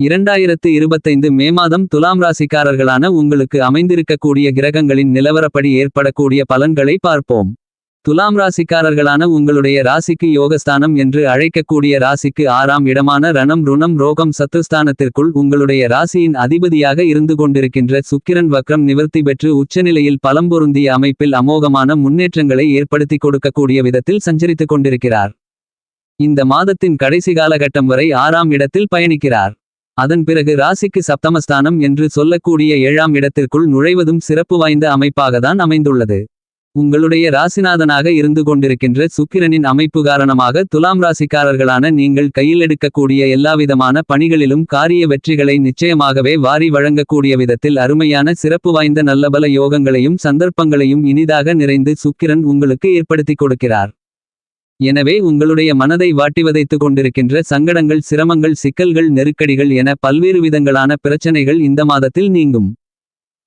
இரண்டாயிரத்து இருபத்தைந்து மே மாதம் துலாம் ராசிக்காரர்களான உங்களுக்கு அமைந்திருக்கக்கூடிய கிரகங்களின் நிலவரப்படி ஏற்படக்கூடிய பலன்களை பார்ப்போம். துலாம் ராசிக்காரர்களான உங்களுடைய ராசிக்கு யோகஸ்தானம் என்று அழைக்கக்கூடிய ராசிக்கு ஆறாம் இடமான ரணம் ருணம் ரோகம் சத்துஸ்தானத்திற்குள் உங்களுடைய ராசியின் அதிபதியாக இருந்து கொண்டிருக்கின்ற சுக்கிரன் வக்ரம் நிவர்த்தி பெற்று உச்சநிலையில் பலம்பொருந்திய அமைப்பில் அமோகமான முன்னேற்றங்களை ஏற்படுத்திக் கொடுக்கக்கூடிய விதத்தில் சஞ்சரித்துக் கொண்டிருக்கிறார். இந்த மாதத்தின் கடைசி காலகட்டம் வரை ஆறாம் இடத்தில் பயணிக்கிறார். அதன் பிறகு ராசிக்கு சப்தமஸ்தானம் என்று சொல்லக்கூடிய ஏழாம் இடத்திற்குள் நுழைவதும் சிறப்பு வாய்ந்த அமைப்பாகத்தான் அமைந்துள்ளது. உங்களுடைய ராசிநாதனாக இருந்து கொண்டிருக்கின்ற சுக்கிரனின் அமைப்பு காரணமாக துலாம் ராசிக்காரர்களான நீங்கள் கையில் எடுக்கக்கூடிய எல்லாவிதமான பணிகளிலும் காரிய வெற்றிகளை நிச்சயமாகவே வாரி வழங்கக்கூடிய விதத்தில் அருமையான சிறப்பு வாய்ந்த நல்லபல யோகங்களையும் சந்தர்ப்பங்களையும் இனிதாக நிறைந்து சுக்கிரன் உங்களுக்கு ஏற்படுத்திக் கொடுக்கிறார். எனவே உங்களுடைய மனதை வாட்டிவதைத்துக் கொண்டிருக்கின்ற சங்கடங்கள் சிரமங்கள் சிக்கல்கள் நெருக்கடிகள் என பல்வேறு விதங்களான பிரச்சனைகள் இந்த மாதத்தில் நீங்கும்.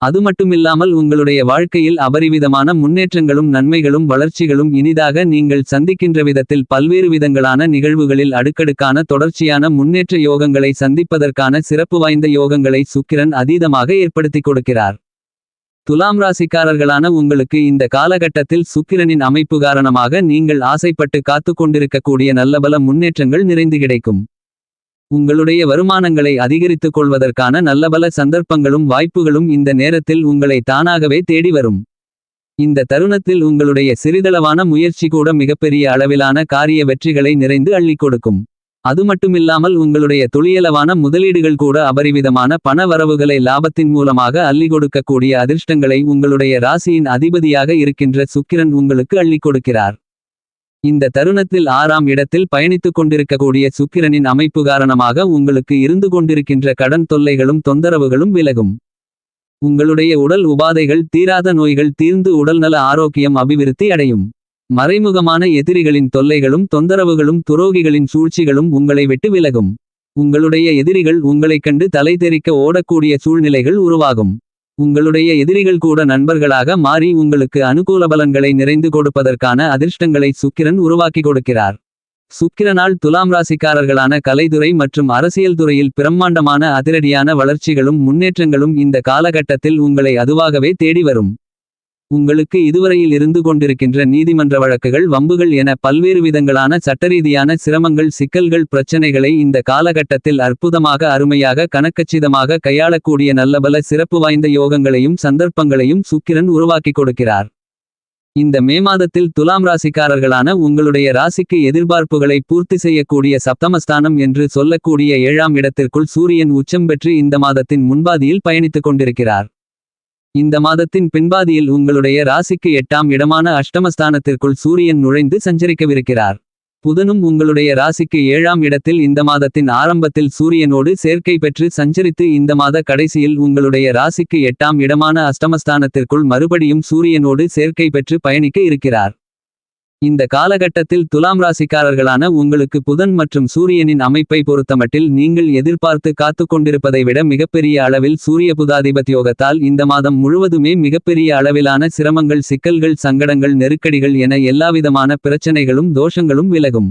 அதுமட்டுமில்லாமல் உங்களுடைய வாழ்க்கையில் அபரிவிதமான முன்னேற்றங்களும் நன்மைகளும் வளர்ச்சிகளும் இனிதாக நீங்கள் சந்திக்கின்ற விதத்தில் பல்வேறு விதங்களான நிகழ்வுகளில் அடுக்கடுக்கான தொடர்ச்சியான முன்னேற்ற யோகங்களை சந்திப்பதற்கான சிறப்பு வாய்ந்த யோகங்களை சுக்கிரன் அதீதமாக ஏற்படுத்திக் கொடுக்கிறார். துலாம் ராசிக்காரர்களான உங்களுக்கு இந்த காலகட்டத்தில் சுக்கிரனின் அமைப்பு காரணமாக நீங்கள் ஆசைப்பட்டு காத்து கொண்டிருக்கக்கூடிய நல்லபல முன்னேற்றங்கள் நிறைந்து கிடைக்கும். உங்களுடைய வருமானங்களை அதிகரித்துக் கொள்வதற்கான நல்லபல சந்தர்ப்பங்களும் வாய்ப்புகளும் இந்த நேரத்தில் உங்களை தானாகவே தேடி வரும். இந்த தருணத்தில் உங்களுடைய சிறிதளவான முயற்சி கூட மிகப்பெரிய அளவிலான காரிய வெற்றிகளை நிறைந்து அள்ளிக் கொடுக்கும். அதுமட்டுமில்லாமல் உங்களுடைய துளியளவான முதலீடுகள் கூட அபரிவிதமான பண வரவுகளை லாபத்தின் மூலமாக அள்ளி கொடுக்கக்கூடிய அதிர்ஷ்டங்களை உங்களுடைய ராசியின் அதிபதியாக இருக்கின்ற சுக்கிரன் உங்களுக்கு அள்ளி கொடுக்கிறார். இந்த தருணத்தில் ஆறாம் இடத்தில் பயணித்துக் கொண்டிருக்கக்கூடிய சுக்கிரனின் அமைப்பு காரணமாக உங்களுக்கு இருந்து கொண்டிருக்கின்ற கடன் தொல்லைகளும் தொந்தரவுகளும் விலகும். உங்களுடைய உடல் உபாதைகள் தீராத நோய்கள் தீர்ந்து உடல்நல ஆரோக்கியம் அபிவிருத்தி அடையும். மறைமுகமான எதிரிகளின் தொல்லைகளும் தொந்தரவுகளும் துரோகிகளின் சூழ்ச்சிகளும் உங்களை விட்டு விலகும். உங்களுடைய எதிரிகள் உங்களைக் கண்டு தலை தெறிக்க ஓடக்கூடிய சூழ்நிலைகள் உருவாகும். உங்களுடைய எதிரிகள் கூட நண்பர்களாக மாறி உங்களுக்கு அனுகூல பலன்களை நிறைந்து கொடுப்பதற்கான அதிர்ஷ்டங்களை சுக்கிரன் உருவாக்கி கொடுக்கிறார். சுக்கிரனால் துலாம் ராசிக்காரர்களான கலைத்துறை மற்றும் அரசியல் துறையில் பிரம்மாண்டமான அதிரடியான வளர்ச்சிகளும் முன்னேற்றங்களும் இந்த காலகட்டத்தில் உங்களை அதுவாகவே தேடி வரும். உங்களுக்கு இதுவரையில் இருந்து கொண்டிருக்கின்ற நீதிமன்ற வழக்குகள் வம்புகள் என பல்வேறு விதங்களான சட்டரீதியான சிரமங்கள் சிக்கல்கள் பிரச்சனைகளை இந்த காலகட்டத்தில் அற்புதமாக அருமையாக கணக்கச்சிதமாக கையாளக்கூடிய நல்லபல சிறப்பு வாய்ந்த யோகங்களையும் சந்தர்ப்பங்களையும் சுக்கிரன் உருவாக்கிக் கொடுக்கிறார். இந்த மே மாதத்தில் துலாம் ராசிக்காரர்களான உங்களுடைய ராசிக்கு எதிர்பார்ப்புகளை பூர்த்தி செய்யக்கூடிய சப்தமஸ்தானம் என்று சொல்லக்கூடிய ஏழாம் இடத்திற்குள் சூரியன் உச்சம் பெற்று இந்த மாதத்தின் முன்பாதியில் பயணித்துக் கொண்டிருக்கிறார். இந்த மாதத்தின் பின்பாதியில் உங்களுடைய ராசிக்கு எட்டாம் இடமான அஷ்டமஸ்தானத்திற்குள் சூரியன் நுழைந்து சஞ்சரிக்கவிருக்கிறார். புதனும் உங்களுடைய ராசிக்கு ஏழாம் இடத்தில் இந்த மாதத்தின் ஆரம்பத்தில் சூரியனோடு சேர்க்கை பெற்று சஞ்சரித்து இந்த மாத கடைசியில் உங்களுடைய ராசிக்கு எட்டாம் இடமான அஷ்டமஸ்தானத்திற்குள் மறுபடியும் சூரியனோடு சேர்க்கை பெற்று பயணிக்க இருக்கிறார். இந்த காலகட்டத்தில் துலாம் ராசிக்காரர்களான உங்களுக்கு புதன் மற்றும் சூரியனின் அமைப்பை பொறுத்தமட்டில் நீங்கள் எதிர்பார்த்து காத்துக் கொண்டிருப்பதை விட மிகப்பெரிய அளவில் சூரிய புதாதிபத்யோகத்தால் இந்த மாதம் முழுவதுமே மிகப்பெரிய அளவிலான சிரமங்கள் சிக்கல்கள் சங்கடங்கள் நெருக்கடிகள் என எல்லாவிதமான பிரச்சனைகளும் தோஷங்களும் விலகும்.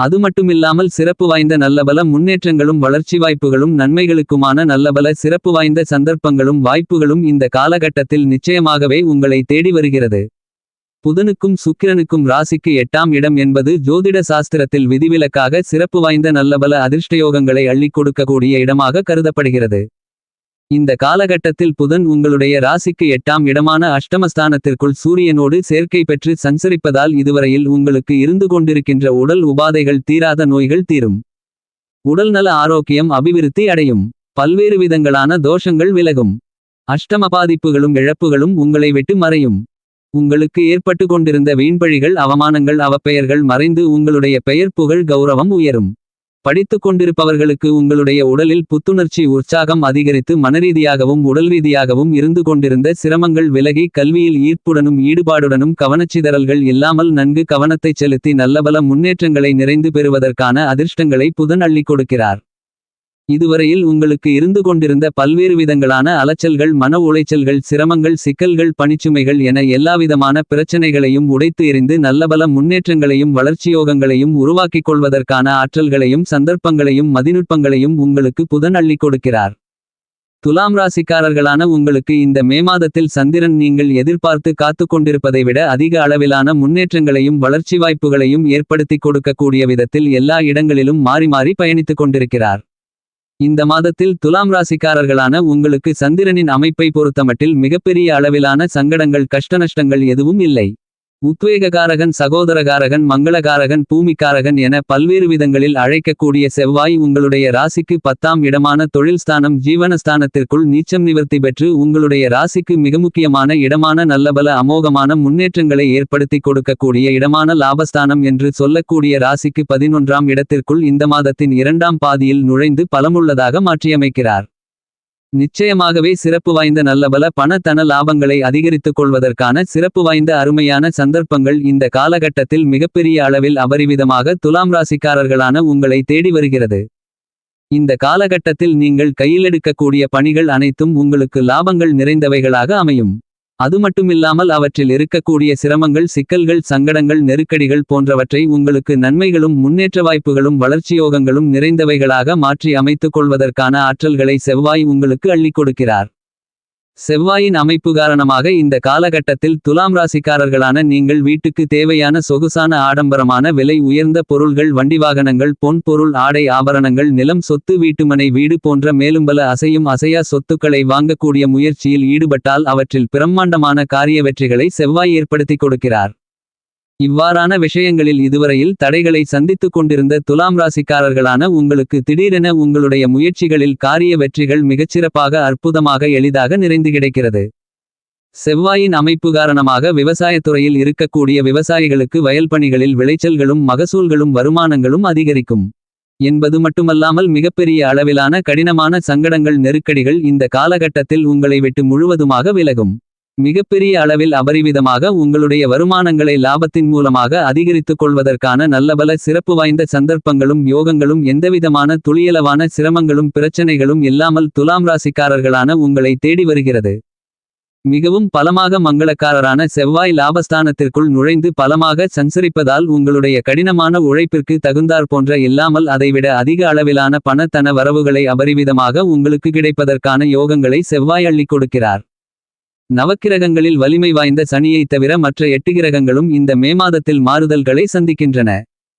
அது மட்டுமில்லாமல் சிறப்பு வாய்ந்த நல்லபல முன்னேற்றங்களும் வளர்ச்சி வாய்ப்புகளும் நன்மைகளுக்குமான நல்லபல சிறப்பு வாய்ந்த சந்தர்ப்பங்களும் வாய்ப்புகளும் இந்த காலகட்டத்தில் நிச்சயமாகவே உங்களை தேடி வருகிறது. புதனுக்கும் சுக்கிரனுக்கும் ராசிக்கு எட்டாம் இடம் என்பது ஜோதிட சாஸ்திரத்தில் விதிவிலக்காக சிறப்பு வாய்ந்த நல்லபல அதிர்ஷ்டயோகங்களை அள்ளிக் கொடுக்கக்கூடிய இடமாக கருதப்படுகிறது. இந்த காலகட்டத்தில் புதன் உங்களுடைய ராசிக்கு எட்டாம் இடமான அஷ்டமஸ்தானத்திற்குள் சூரியனோடு சேர்க்கை பெற்று சஞ்சரிப்பதால் இதுவரையில் உங்களுக்கு இருந்து கொண்டிருக்கின்ற உடல் உபாதைகள் தீராத நோய்கள் தீரும். உடல்நல ஆரோக்கியம் அபிவிருத்தி அடையும். பல்வேறு விதங்களான தோஷங்கள் விலகும். அஷ்டம பாதிப்புகளும் இழப்புகளும் உங்களை விட்டு மறையும். உங்களுக்கு ஏற்பட்டு கொண்டிருந்த வீண்பழிகள் அவமானங்கள் அவப்பெயர்கள் மறைந்து உங்களுடைய பெயர் புகழ் கௌரவம் உயரும். படித்துக் கொண்டிருப்பவர்களுக்கு உங்களுடைய உடலில் புத்துணர்ச்சி உற்சாகம் அதிகரித்து மனரீதியாகவும் உடல்ரீதியாகவும் இருந்து கொண்டிருந்த சிரமங்கள் விலகி கல்வியில் ஈர்ப்புடனும் ஈடுபாடுடனும் கவனச்சிதறல்கள் இல்லாமல் நன்கு கவனத்தைச் செலுத்தி நல்லபல முன்னேற்றங்களை நிறைந்து பெறுவதற்கான அதிர்ஷ்டங்களை புதன் அள்ளிக் கொடுக்கிறார். இதுவரையில் உங்களுக்கு இருந்து கொண்டிருந்த பல்வேறு விதங்களான அலைச்சல்கள் மன உளைச்சல்கள் சிரமங்கள் சிக்கல்கள் பணிச்சுமைகள் என எல்லாவிதமான பிரச்சனைகளையும் உடைத்து எறிந்து நல்லபல முன்னேற்றங்களையும் வளர்ச்சியோகங்களையும் உருவாக்கிக் கொள்வதற்கான ஆற்றல்களையும் சந்தர்ப்பங்களையும் மதிநுட்பங்களையும் உங்களுக்கு புதன் அள்ளிக் கொடுக்கிறார். துலாம் ராசிக்காரர்களான உங்களுக்கு இந்த மே மாதத்தில் சந்திரன் நீங்கள் எதிர்பார்த்து காத்து கொண்டிருப்பதை விட அதிக அளவிலான முன்னேற்றங்களையும் வளர்ச்சி வாய்ப்புகளையும் ஏற்படுத்திக் கொடுக்கக்கூடிய விதத்தில் எல்லா இடங்களிலும் மாறி மாறி பயணித்துக் கொண்டிருக்கிறார். இந்த மாதத்தில் துலாம் ராசிக்காரர்களான உங்களுக்கு சந்திரனின் அமைப்பை பொறுத்தமட்டில் மிகப்பெரிய அளவிலான சங்கடங்கள் கஷ்டநஷ்டங்கள் எதுவும் இல்லை. உத்வேககாரகன் சகோதரகாரகன் மங்களகாரகன் பூமிக்காரகன் என பல்வேறு விதங்களில் அழைக்கக்கூடிய செவ்வாய் உங்களுடைய ராசிக்கு பத்தாம் இடமான தொழில் ஸ்தானம் ஜீவனஸ்தானத்திற்குள் நீச்சம் நிவர்த்தி பெற்று உங்களுடைய ராசிக்கு மிக முக்கியமான இடமான நல்லபல அமோகமான முன்னேற்றங்களை ஏற்படுத்தி கொடுக்கக்கூடிய இடமான லாபஸ்தானம் என்று சொல்லக்கூடிய ராசிக்கு பதினொன்றாம் இடத்திற்குள் இந்த மாதத்தின் இரண்டாம் பாதியில் நுழைந்து பலமுள்ளதாக மாற்றியமைக்கிறார். நிச்சயமாகவே சிறப்பு வாய்ந்த நல்லபல பணத்தன லாபங்களை அதிகரித்துக் கொள்வதற்கான சிறப்பு வாய்ந்த அருமையான சந்தர்ப்பங்கள் இந்த காலகட்டத்தில் மிகப்பெரிய அளவில் அபரிவிதமாக துலாம் ராசிக்காரர்களான உங்களை தேடி வருகிறது. இந்த காலகட்டத்தில் நீங்கள் கையிலெடுக்கக்கூடிய பணிகள் அனைத்தும் உங்களுக்கு லாபங்கள் நிறைந்தவைகளாக அமையும். அது மட்டுமில்லாமல் அவற்றில் இருக்கக்கூடிய சிரமங்கள் சிக்கல்கள் சங்கடங்கள் நெருக்கடிகள் போன்றவற்றை உங்களுக்கு நன்மைகளும் முன்னேற்ற வாய்ப்புகளும் வளர்ச்சியோகங்களும் நிறைந்தவைகளாக மாற்றி அமைத்துக் கொள்வதற்கான ஆற்றல்களை செவ்வாய் உங்களுக்கு அள்ளிக் கொடுக்கிறார். செவ்வாயின் அமைப்பு காரணமாக இந்த காலகட்டத்தில் துலாம் ராசிக்காரர்களான நீங்கள் வீட்டுக்கு தேவையான சொகுசான ஆடம்பரமான விலை உயர்ந்த பொருள்கள் வண்டி வாகனங்கள் பொன் பொருள் ஆடை ஆபரணங்கள் நிலம் சொத்து வீட்டுமனை வீடு போன்ற மேலும்பல அசையும் அசையா சொத்துக்களை வாங்கக்கூடிய முயற்சியில் ஈடுபட்டால் அவற்றில் பிரம்மாண்டமான காரிய வெற்றிகளை செவ்வாய் ஏற்படுத்திக் கொடுக்கிறார். இவ்வாறான விஷயங்களில் இதுவரையில் தடைகளை சந்தித்துக் கொண்டிருந்த துலாம் ராசிக்காரர்களான உங்களுக்கு திடீரென உங்களுடைய முயற்சிகளில் காரிய வெற்றிகள் மிகச்சிறப்பாக அற்புதமாக எளிதாக நிறைந்து கிடைக்கிறது. செவ்வாயின் அமைப்பு காரணமாக விவசாயத்துறையில் இருக்கக்கூடிய விவசாயிகளுக்கு வயல்பணிகளில் விளைச்சல்களும் மகசூல்களும் வருமானங்களும் அதிகரிக்கும். என்பது மட்டுமல்லாமல் மிகப்பெரிய அளவிலான கடினமான சங்கடங்கள் நெருக்கடிகள் இந்த காலகட்டத்தில் உங்களை விட்டு முழுவதுமாக விலகும். மிகப்பெரிய அளவில் அபரிவிதமாக உங்களுடைய வருமானங்களை லாபத்தின் மூலமாக அதிகரித்துக் கொள்வதற்கான நல்லபல சிறப்பு வாய்ந்த சந்தர்ப்பங்களும் யோகங்களும் எந்தவிதமான துளியளவான சிரமங்களும் பிரச்சனைகளும் இல்லாமல் துலாம் ராசிக்காரர்களான உங்களை தேடி வருகிறது. மிகவும் பலமாக மங்களக்காரரான செவ்வாய் லாபஸ்தானத்திற்குள் நுழைந்து பலமாக சஞ்சரிப்பதால் உங்களுடைய கடினமான உழைப்பிற்கு தகுந்தாற் போன்ற இல்லாமல் அதைவிட அதிக அளவிலான பணத்தன வரவுகளை அபரிவிதமாக உங்களுக்கு கிடைப்பதற்கான யோகங்களை செவ்வாய் அள்ளிக் கொடுக்கிறார். நவக்கிரகங்களில் வலிமை வாய்ந்த சனியைத் தவிர மற்ற எட்டு கிரகங்களும் இந்த மே மாதத்தில் மாறுதல்களை சந்திக்கின்றன.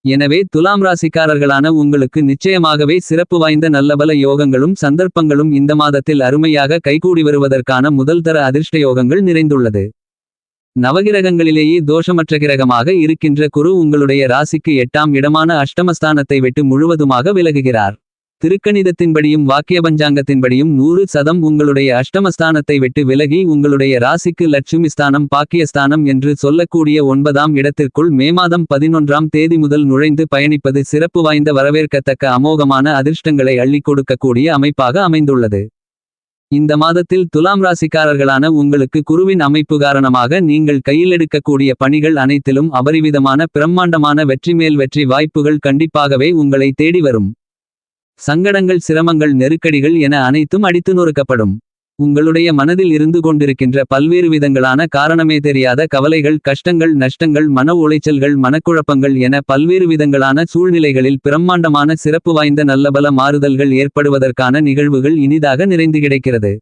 எனவே துலாம் ராசிக்காரர்களான உங்களுக்கு நிச்சயமாகவே சிறப்பு வாய்ந்த நல்லபல யோகங்களும் சந்தர்ப்பங்களும் இந்த மாதத்தில் அருமையாக கைகூடி வருவதற்கான முதல்தர அதிர்ஷ்ட யோகங்கள் நிறைந்துள்ளது. நவகிரகங்களிலேயே தோஷமற்ற கிரகமாக இருக்கின்ற குரு உங்களுடைய ராசிக்கு எட்டாம் இடமான அஷ்டமஸ்தானத்தை விட்டு முழுவதுமாக விலகுகிறார். திருக்கணிதத்தின்படியும் வாக்கிய பஞ்சாங்கத்தின்படியும் நூறு சதம் உங்களுடைய அஷ்டமஸ்தானத்தை விட்டு விலகி உங்களுடைய ராசிக்கு லட்சுமி ஸ்தானம் பாக்கியஸ்தானம் என்று சொல்லக்கூடிய ஒன்பதாம் இடத்திற்குள் மே மாதம் பதினொன்றாம் தேதி முதல் நுழைந்து பயணிப்பது சிறப்பு வாய்ந்த வரவேற்கத்தக்க அமோகமான அதிர்ஷ்டங்களை அள்ளிக் கொடுக்கக்கூடிய அமைப்பாக அமைந்துள்ளது. இந்த மாதத்தில் துலாம் ராசிக்காரர்களான உங்களுக்கு குருவின் அமைப்பு காரணமாக நீங்கள் கையிலெடுக்கக்கூடிய பணிகள் அனைத்திலும் அபரிவிதமான பிரம்மாண்டமான வெற்றி மேல் வெற்றி வாய்ப்புகள் கண்டிப்பாகவே உங்களை தேடி வரும். சங்கடங்கள் சிரமங்கள் நெருக்கடிகள் என அனைத்தும் அடித்து நொறுக்கப்படும். உங்களுடைய மனதில் இருந்து கொண்டிருக்கின்ற பல்வேறு விதங்களான காரணமே தெரியாத கவலைகள் கஷ்டங்கள் நஷ்டங்கள் மன உளைச்சல்கள் மனக்குழப்பங்கள் என பல்வேறு விதங்களான சூழ்நிலைகளில் பிரம்மாண்டமான சிறப்பு வாய்ந்த நல்லபல மாறுதல்கள் ஏற்படுவதற்கான நிகழ்வுகள் இனிதாக நிறைந்து கிடைக்கிறது.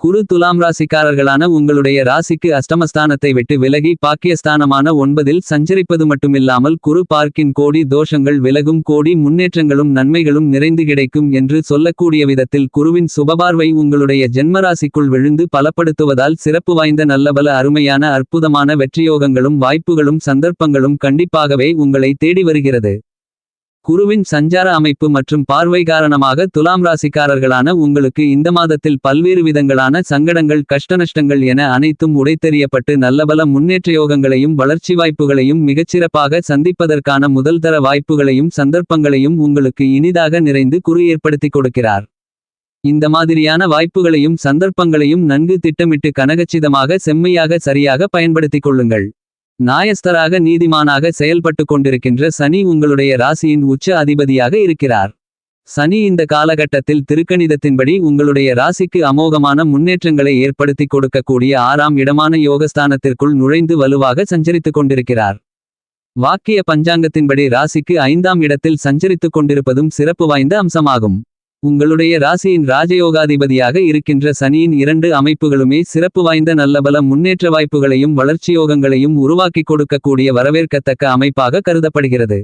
குரு துலாம் ராசிக்காரர்களான உங்களுடைய ராசிக்கு அஷ்டமஸ்தானத்தை விட்டு விலகி பாக்கியஸ்தானமான ஒன்பதில் சஞ்சரிப்பது மட்டுமில்லாமல் குரு பார்க்கின் கோடி தோஷங்கள் விலகும் கோடி முன்னேற்றங்களும் நன்மைகளும் நிறைந்து கிடைக்கும் என்று சொல்லக்கூடிய விதத்தில் குருவின் சுபபார்வை உங்களுடைய ஜென்மராசிக்குள் விழுந்து பலப்படுத்துவதால் சிறப்பு வாய்ந்த நல்லபல அருமையான அற்புதமான வெற்றியோகங்களும் வாய்ப்புகளும் சந்தர்ப்பங்களும் கண்டிப்பாகவே உங்களை தேடி வருகிறது. குருவின் சஞ்சார அமைப்பு மற்றும் பார்வை காரணமாக துலாம் ராசிக்காரர்களான உங்களுக்கு இந்த மாதத்தில் பல்வேறு விதங்களான சங்கடங்கள் கஷ்டநஷ்டங்கள் என அனைத்தும் உடைத்தெறியப்பட்டு நல்லபல முன்னேற்ற யோகங்களையும் வளர்ச்சி வாய்ப்புகளையும் மிகச்சிறப்பாக சந்திப்பதற்கான முதல்தர வாய்ப்புகளையும் சந்தர்ப்பங்களையும் உங்களுக்கு இனிதாக நிறைந்து குரு ஏற்படுத்திக் கொடுக்கிறார். இந்த மாதிரியான வாய்ப்புகளையும் சந்தர்ப்பங்களையும் நன்கு திட்டமிட்டு கனகச்சிதமாக செம்மையாக சரியாக பயன்படுத்திக் கொள்ளுங்கள். நாயஸ்தராக நீதிமானாக செயல்பட்டு கொண்டிருக்கின்ற சனி உங்களுடைய ராசியின் உச்ச அதிபதியாக இருக்கிறார். சனி இந்த காலகட்டத்தில் திருக்கணிதத்தின்படி உங்களுடைய ராசிக்கு அமோகமான முன்னேற்றங்களை ஏற்படுத்திக் கொடுக்கக்கூடிய ஆறாம் இடமான யோகஸ்தானத்திற்குள் நுழைந்து வலுவாக சஞ்சரித்துக் கொண்டிருக்கிறார். வாக்கிய பஞ்சாங்கத்தின்படி ராசிக்கு ஐந்தாம் இடத்தில் சஞ்சரித்துக் கொண்டிருப்பதும் சிறப்பு வாய்ந்த அம்சமாகும். உங்களுடைய ராசியின் ராஜயோகாதிபதியாக இருக்கின்ற சனியின் இரண்டு அமைப்புகளுமே சிறப்பு வாய்ந்த நல்லபல முன்னேற்ற வாய்ப்புகளையும் வளர்ச்சியோகங்களையும் உருவாக்கிக் கொடுக்கக்கூடிய வரவேற்கத்தக்க அமைப்பாக கருதப்படுகிறது.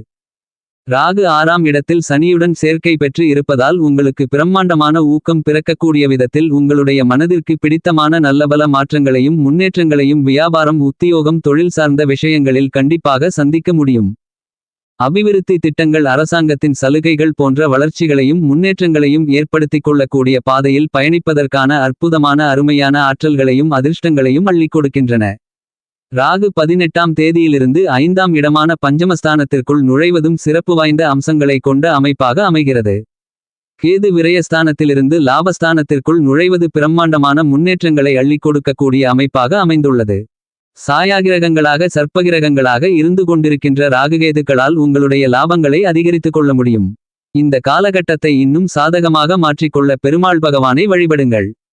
ராகு ஆறாம் இடத்தில் சனியுடன் சேர்க்கை பெற்று இருப்பதால் உங்களுக்கு பிரம்மாண்டமான ஊக்கம் பிறக்கக்கூடிய விதத்தில் உங்களுடைய மனதிற்கு பிடித்தமான நல்லபல மாற்றங்களையும் முன்னேற்றங்களையும் வியாபாரம் உத்தியோகம் தொழில் சார்ந்த விஷயங்களில் கண்டிப்பாக சந்திக்க முடியும். அபிவிருத்தி திட்டங்கள் அரசாங்கத்தின் சலுகைகள் போன்ற வளர்ச்சிகளையும் முன்னேற்றங்களையும் ஏற்படுத்திக் கொள்ளக்கூடிய பாதையில் பயணிப்பதற்கான அற்புதமான அருமையான ஆற்றல்களையும் அதிர்ஷ்டங்களையும் அள்ளிக் கொடுக்கின்றன. ராகு பதினெட்டாம் தேதியிலிருந்து ஐந்தாம் இடமான பஞ்சமஸ்தானத்திற்குள் நுழைவதும் சிறப்பு வாய்ந்த அம்சங்களை கொண்ட அமைப்பாக அமைகிறது. கேது விரயஸ்தானத்திலிருந்து லாபஸ்தானத்திற்குள் நுழைவது பிரம்மாண்டமான முன்னேற்றங்களை அள்ளிக் கொடுக்கக்கூடிய அமைப்பாக அமைந்துள்ளது. சாயாகிரகங்களாக சர்ப்பகிரகங்களாக இருந்து கொண்டிருக்கின்ற ராகுகேதுக்களால் உங்களுடைய லாபங்களை அதிகரித்துக் கொள்ள முடியும். இந்த காலகட்டத்தை இன்னும் சாதகமாக மாற்றிக்கொள்ள பெருமாள் பகவானை வழிபடுங்கள்.